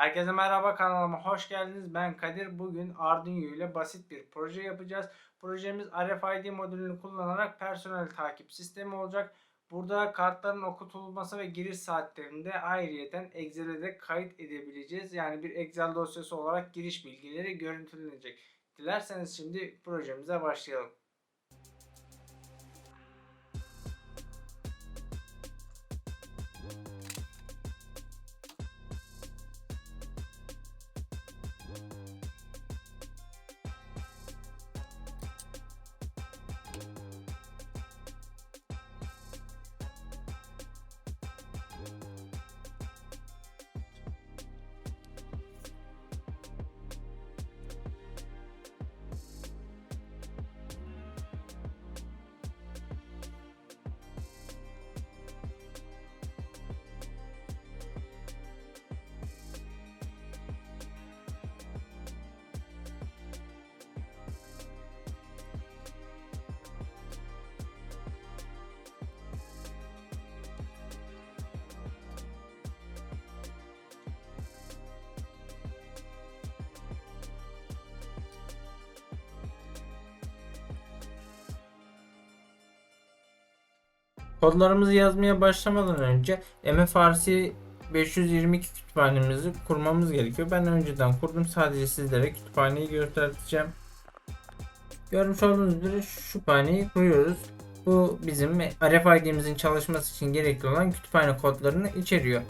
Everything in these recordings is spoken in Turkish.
Herkese merhaba kanalıma hoş geldiniz. Ben Kadir. Bugün Arduino ile basit bir proje yapacağız. Projemiz RFID modülünü kullanarak personel takip sistemi olacak. Burada kartların okutulması ve giriş saatlerinde ayrıyeten Excel'e de kayıt edebileceğiz. Yani bir Excel dosyası olarak giriş bilgileri görüntülenecek. Dilerseniz şimdi projemize başlayalım. Kodlarımızı yazmaya başlamadan önce MFRC 522 kütüphanemizi kurmamız gerekiyor. Ben önceden kurdum. Sadece sizlere kütüphaneyi göstereceğim. Görmüş olduğunuz üzere şu kütüphaneyi kuruyoruz. Bu bizim RFID'imizin çalışması için gerekli olan kütüphane kodlarını içeriyor.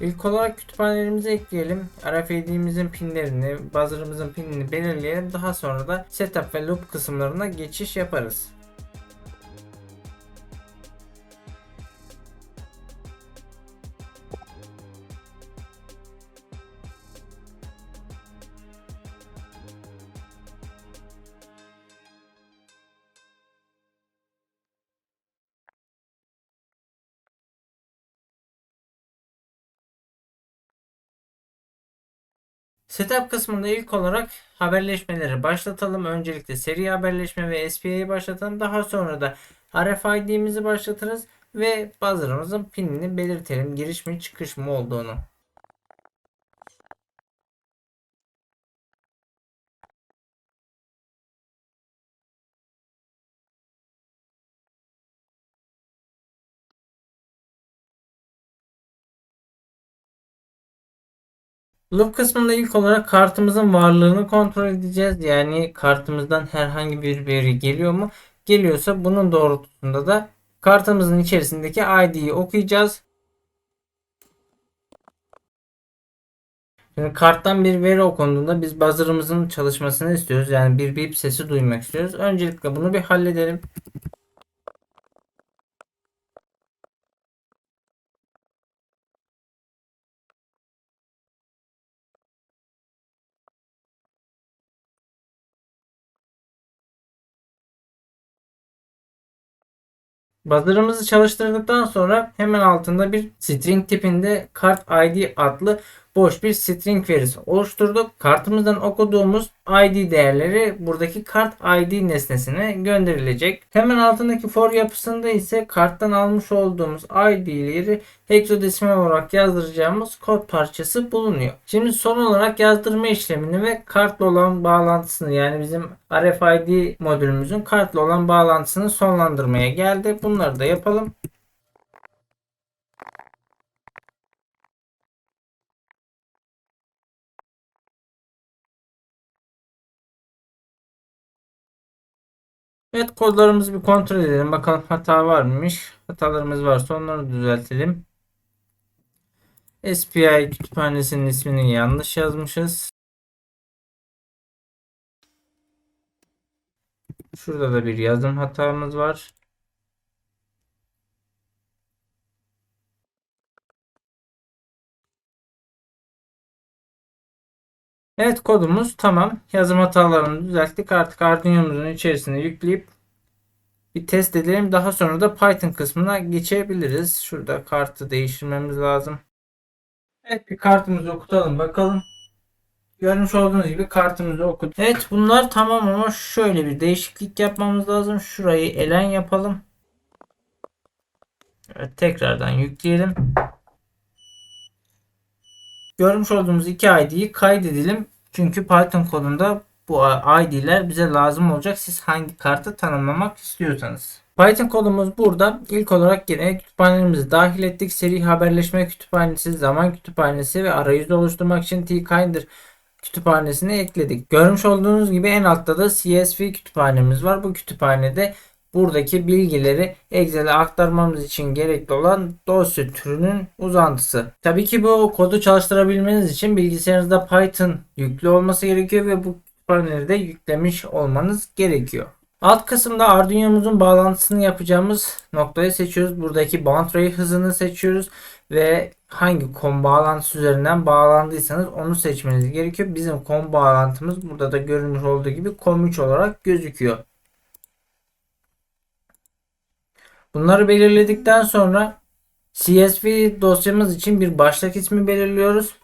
İlk olarak kütüphanelerimizi ekleyelim. RFID'imizin pinlerini, buzzer'ımızın pinini belirleyelim. Daha sonra da setup ve loop kısımlarına geçiş yaparız. Setup kısmında ilk olarak haberleşmeleri başlatalım. Öncelikle seri haberleşme ve SPA'yı başlatalım. Daha sonra da RFID'mizi başlatırız ve buzzer'ımızın pinini belirtelim. Giriş mi çıkış mı olduğunu. Loop kısmında ilk olarak kartımızın varlığını kontrol edeceğiz. Yani kartımızdan herhangi bir veri geliyor mu? Geliyorsa bunun doğrultusunda da kartımızın içerisindeki ID'yi okuyacağız. Şimdi karttan bir veri okunduğunda biz buzzer'ımızın çalışmasını istiyoruz. Yani bir bip sesi duymak istiyoruz. Öncelikle bunu bir halledelim. Buzzer'ımızı çalıştırdıktan sonra hemen altında bir string tipinde kart ID adlı boş bir string verisi oluşturduk. Kartımızdan okuduğumuz ID değerleri buradaki kart ID nesnesine gönderilecek. Hemen altındaki for yapısında ise karttan almış olduğumuz ID'leri hexadesimal olarak yazdıracağımız kod parçası bulunuyor. Şimdi son olarak yazdırma işlemini ve kartla olan bağlantısını yani bizim RFID modülümüzün kartla olan bağlantısını sonlandırmaya geldi. Bunları da yapalım. Evet kodlarımızı bir kontrol edelim. Bakalım hata var mıymış. Hatalarımız varsa onları düzeltelim. SPI kütüphanesinin ismini yanlış yazmışız. Şurada da bir yazım hatamız var. Evet kodumuz tamam. Yazım hatalarını düzelttik. Artık Arduino'muzun içerisine yükleyip bir test edelim. Daha sonra da Python kısmına geçebiliriz. Şurada kartı değiştirmemiz lazım. Evet bir kartımızı okutalım bakalım. Görmüş olduğunuz gibi kartımızı okuduk. Evet bunlar tamam ama şöyle bir değişiklik yapmamız lazım. Şurayı elen yapalım. Evet tekrardan yükleyelim. Görmüş olduğumuz iki ID'yi kaydedelim. Çünkü Python kodunda bu ID'ler bize lazım olacak. Siz hangi kartı tanımlamak istiyorsanız. Python kodumuz burada. İlk olarak yine kütüphanelerimizi dahil ettik. Seri haberleşme kütüphanesi, zaman kütüphanesi ve arayüzü oluşturmak için tkinder kütüphanesini ekledik. Görmüş olduğunuz gibi en altta da CSV kütüphanemiz var. Bu kütüphanede buradaki bilgileri Excel'e aktarmamız için gerekli olan dosya türünün uzantısı. Tabii ki bu kodu çalıştırabilmeniz için bilgisayarınızda Python yüklü olması gerekiyor ve bu kütüphaneleri de yüklemiş olmanız gerekiyor. Alt kısımda Arduino'muzun bağlantısını yapacağımız noktayı seçiyoruz. Buradaki boundary hızını seçiyoruz ve hangi kom bağlantısı üzerinden bağlandıysanız onu seçmeniz gerekiyor. Bizim kom bağlantımız burada da görünmüş olduğu gibi kom3 olarak gözüküyor. Bunları belirledikten sonra CSV dosyamız için bir başlık ismi belirliyoruz.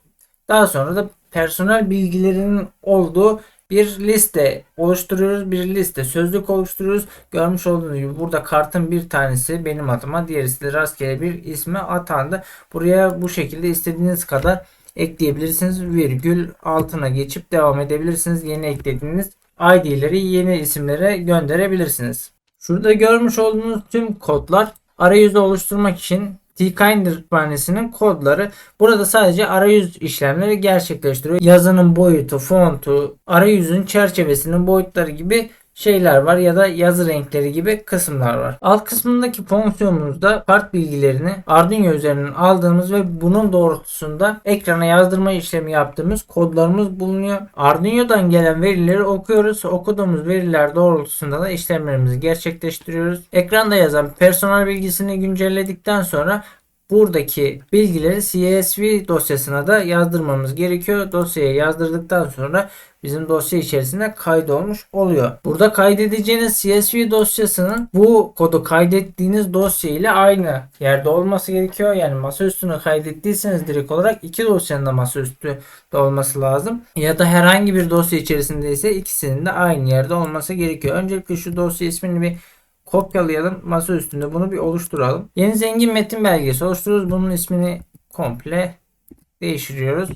Daha sonra da personel bilgilerinin olduğu bir liste oluşturuyoruz. Bir liste sözlük oluşturuyoruz. Görmüş olduğunuz gibi burada kartın bir tanesi benim adıma diğerisi de rastgele bir isme atandı. Buraya bu şekilde istediğiniz kadar ekleyebilirsiniz. Virgül altına geçip devam edebilirsiniz. Yeni eklediğiniz ID'leri yeni isimlere gönderebilirsiniz. Şurada görmüş olduğunuz tüm kodlar arayüzü oluşturmak için Tkinder kütüphanesinin kodları. Burada sadece arayüz işlemleri gerçekleştiriyor. Yazının boyutu, fontu, arayüzün çerçevesinin boyutları gibi şeyler var ya da yazı renkleri gibi kısımlar var. Alt kısmındaki fonksiyonumuzda kart bilgilerini Arduino üzerinden aldığımız ve bunun doğrultusunda ekrana yazdırma işlemi yaptığımız kodlarımız bulunuyor. Arduino'dan gelen verileri okuyoruz. Okuduğumuz veriler doğrultusunda da işlemlerimizi gerçekleştiriyoruz. Ekranda yazan personel bilgisini güncelledikten sonra buradaki bilgileri CSV dosyasına da yazdırmamız gerekiyor. Dosyaya yazdırdıktan sonra bizim dosya içerisinde kaydolmuş oluyor. Burada kaydedeceğiniz CSV dosyasının bu kodu kaydettiğiniz dosya ile aynı yerde olması gerekiyor. Yani masaüstüne kaydettiyseniz direkt olarak iki dosyanın da masaüstü de olması lazım. Ya da herhangi bir dosya içerisinde ise ikisinin de aynı yerde olması gerekiyor. Öncelikle şu dosya ismini bir kopyalayalım. Masa üstünde bunu bir oluşturalım. Yeni zengin metin belgesi oluşturuyoruz. Bunun ismini komple değiştiriyoruz.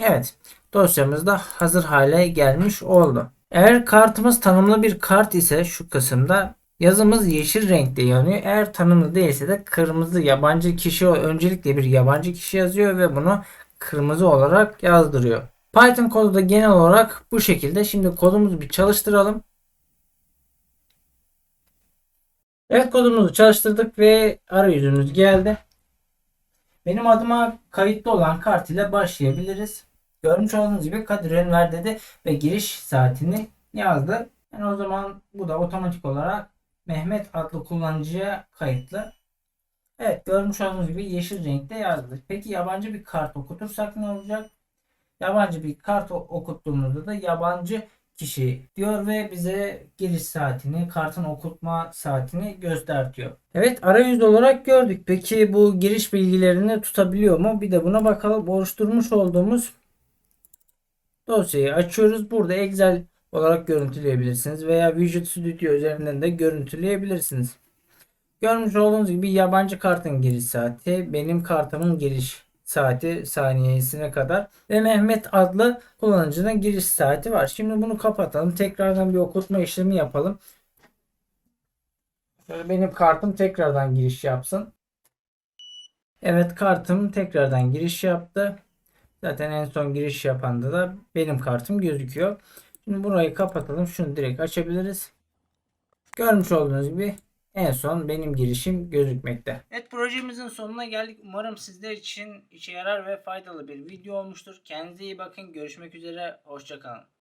Evet. Dosyamız da hazır hale gelmiş oldu. Eğer kartımız tanımlı bir kart ise şu kısımda yazımız yeşil renkte yanıyor. Eğer tanımlı değilse de kırmızı yabancı kişi öncelikle bir yabancı kişi yazıyor ve bunu kırmızı olarak yazdırıyor. Python kodu da genel olarak bu şekilde. Şimdi kodumuzu bir çalıştıralım. Evet kodumuzu çalıştırdık ve arayüzümüz geldi. Benim adıma kayıtlı olan kart ile başlayabiliriz. Görmüş olduğunuz gibi Kadir Enver dedi ve giriş saatini yazdı. Yani o zaman bu da otomatik olarak Mehmet adlı kullanıcıya kayıtlı. Evet görmüş olduğunuz gibi yeşil renkte yazdı. Peki yabancı bir kart okutursak ne olacak? Yabancı bir kart okuttuğumuzda da yabancı kişi diyor ve bize giriş saatini, kartın okutma saatini göstertiyor. Evet arayüz olarak gördük. Peki bu giriş bilgilerini tutabiliyor mu? Bir de buna bakalım. Oluşturmuş olduğumuz dosyayı açıyoruz. Burada Excel olarak görüntüleyebilirsiniz veya Visual Studio üzerinden de görüntüleyebilirsiniz. Görmüş olduğunuz gibi yabancı kartın giriş saati, benim kartımın giriş saati saniyesine kadar ve Mehmet adlı kullanıcının giriş saati var. Şimdi bunu kapatalım. Tekrardan bir okutma işlemi yapalım. Şöyle benim kartım tekrardan giriş yapsın. Evet kartım tekrardan giriş yaptı. Zaten en son giriş yapanda da benim kartım gözüküyor. Şimdi burayı kapatalım. Şunu direkt açabiliriz. Görmüş olduğunuz gibi en son benim girişim gözükmekte. Evet projemizin sonuna geldik. Umarım sizler için işe yarar ve faydalı bir video olmuştur. Kendinize iyi bakın. Görüşmek üzere. Hoşçakalın.